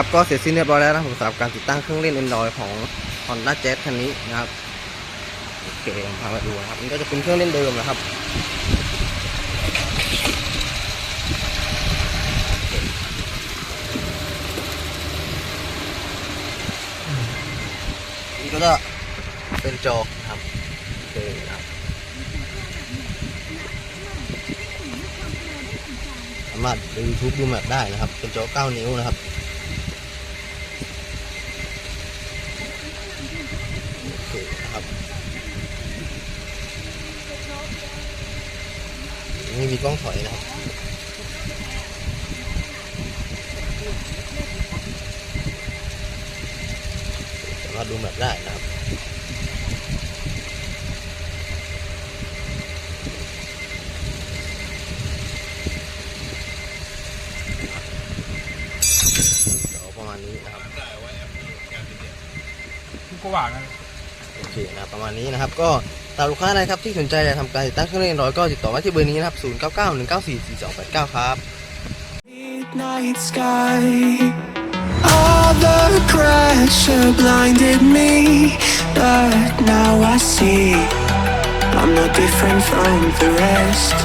ครับก็เสร็จสิ้นเรียบร้อยแล้วนะผมสำหรับการติดตั้งเครื่องเล่น Android ของ Honda Jazz คันนี้นะครับโอเคผมพามาดูนะครับนี่ก็จะเป็นเครื่องเล่นเดิมนะครับนี่ก็จะเป็นจอครับโอเคนะครับสามารถดู YouTube ดูแมปได้นะครับ เป็นจอ 9 นิ้วนะครับโอเคนะครับนี่ มีกล้องถอยนะครับสามารถดูแมปได้นะครับเดี๋ยวประมาณนี้นะครับก็ว่ากัน โอเคนะครับประมาณนี้นะครับก็ ตามลูกค้านะครับที่สนใจจะทำการติดตั้งเครื่องเล่นร้อยก็ติดต่อมาที่เบอร์นี้นะครับ 0 9 9 1 9 4 4 2 8 9 ครับ Midnight sky. All the pressure blinded me, but now I see I'm not different from the rest.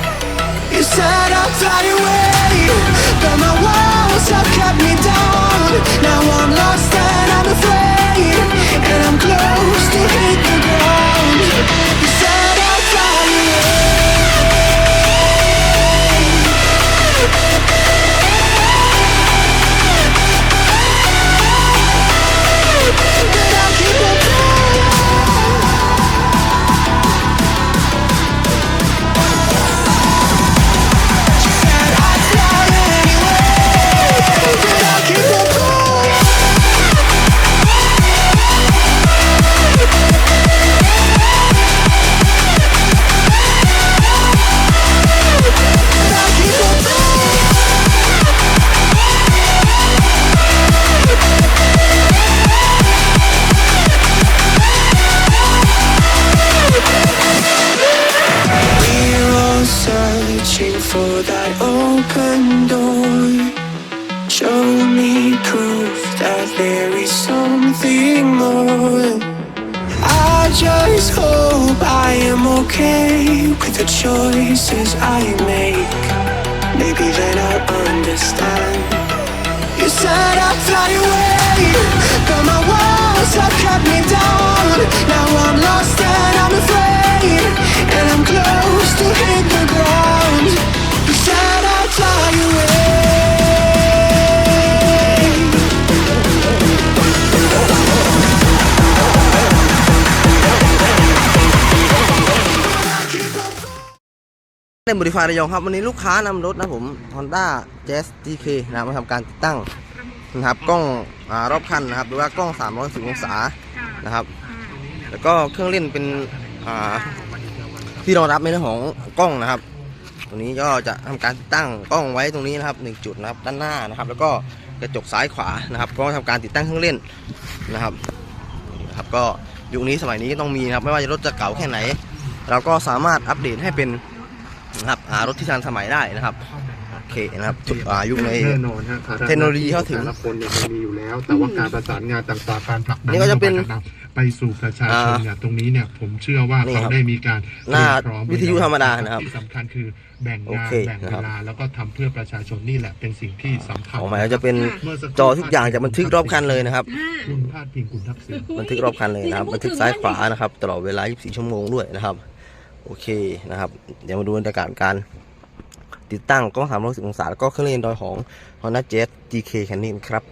You said I'd fly away, searching for that open door. Show me proof that there is something more. I just hope I am okay with the choices I make. Maybe then I'll understand. You said I'd fly away, but my walls เล่นบริฟายระยองครับวันนี้ลูกค้านำรถนะผม Honda Jazz GK นะครับมาทำการติดตั้งนะครับกล้องอรอบคันนะครับ หรือว่ากล้อง310องศานะครับ แล้วก็เครื่องเล่นเป็นที่รองรับในเรื่องของกล้องนะครับ ตรงนี้ก็จะทำการติดตั้งกล้องไว้ตรงนี้นะครับหนึ่งจุดนะครับด้านหน้านะครับ แล้วก็กระจกซ้ายขวานะครับก็ทำการติดตั้งเครื่องเล่นนะครับนะครับ ก็ยุคนี้สมัยนี้ก็ต้องมีนะครับ ไม่ว่าจะรถจะเก่าแค่ไหน เราก็สามารถอัปเดตให้เป็น นะครับอ่ารถที่ทันสมัยได้นะครับโอเคนะครับทุกอ่ายุคในแน่นอนฮะภาระเทคโนโลยีเข้าถึงแต่ละคนเนี่ยมันมีอยู่แล้ว แต่ว่าการประสานงานต่างๆการผลักดันนี่ก็จะเป็นต่างๆไปสู่ประชาชนเนี่ยตรงนี้เนี่ยผมเชื่อว่านี่เขาครับได้มีการหน้าเตรียมพร้อมวิทยุธรรมดานะครับที่สำคัญคือแบ่งานโองเคแบ่งนะเวครับลาแล้วก็ทำเพื่อประชาชนนี่แหละเป็นสิ่งที่สำคัญออกมาแล้วจะเป็นเมื่สักคจอทุกอย่างจะบันทึกรอบคันเลยนะครับคุณพาดพิงคุณทักษิณบันทึกรอบคันเลยนะครับบันทึกซ้ายขวานะครับตลอดเวลา 24 ชั่วโมงด้วยนะครับ โอเคนะครับ เดี๋ยวมาดูบรรยากาศการติดตั้งกล้อง360องศาแล้วก็เครื่องเล่นดอยของ Honda Jazz GK คันนี้ครับ